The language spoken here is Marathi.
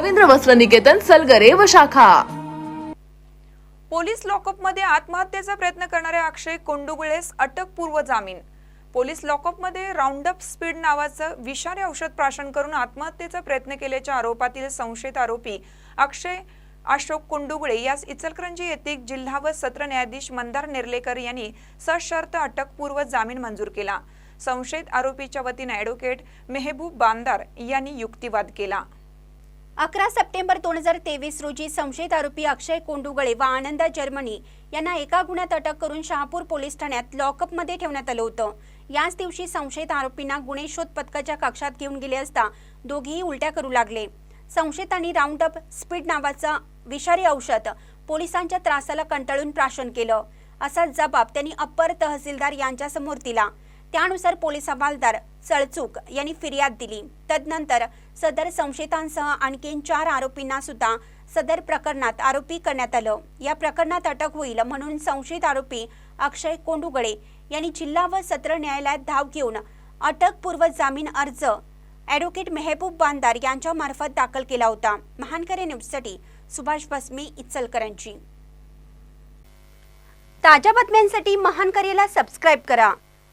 रवींद्र वस्त्र निकेतन सलगरे व शाखा. पोलीस लॉकअपमध्ये आत्महत्येचा प्रयत्न करणाऱ्या अक्षय कोंडुगुळेस अटकपूर्व जामीन. पोलीस लॉकअपमध्ये राऊंडअप स्पीड नावाचं विषारी औषध प्राशन करून आत्महत्येचा प्रयत्न केल्याच्या आरोपातील संशयित आरोपी अक्षय अशोक कुंडुगुळे यास इचलकरंजी येथील जिल्हा व सत्र न्यायाधीश मंदार नेर्लेकर यांनी सशर्त अटकपूर्व जामीन मंजूर केला. संशयित आरोपीच्या वतीने ॲडव्होकेट मेहबूब बांदार यांनी युक्तिवाद केला. अकरा सप्टेंबर दोन हजार तेवीस रोजी संशयित आरोपी अक्षय कोंडुगळे व आनंदा जर्मनी यांना एका गुन्ह्यात अटक करून शहापूर पोलीस ठाण्यात लॉकअपमध्ये ठेवण्यात आलं होतं. याच दिवशी संशयित आरोपींना गुन्हे शोध पथकाच्या कक्षात घेऊन गेले असता दोघेही उलट्या करू लागले. संशयितांनी राऊंड अप स्पीड नावाचं विषारी औषध पोलिसांच्या त्रासाला कंटाळून प्राशन केलं. असा जबाब त्यांनी अप्पर तहसीलदार यांच्यासमोर दिला. त्यानुसार पोलीस हवालदार सळचूक यांनी फिर्याद दिली. तदनंतर सदर संशयितांसह आणखीन चार आरोपींना सुद्धा सदर प्रकरणात आरोपी करण्यात आलं. या प्रकरणात अटक होईल म्हणून संशयित आरोपी अक्षय कोंडुगळे यांनी जिल्हा व सत्र न्यायालयात धाव घेऊन अटकपूर्व जामीन अर्ज ॲडव्होकेट मेहबूब बांदार यांच्या मार्फत दाखल केला होता. महानकरे न्यूजसाठी सुभाष बसमे इचलकरांची ताज्या बातम्यांसाठी महानकरेला सबस्क्राईब करा.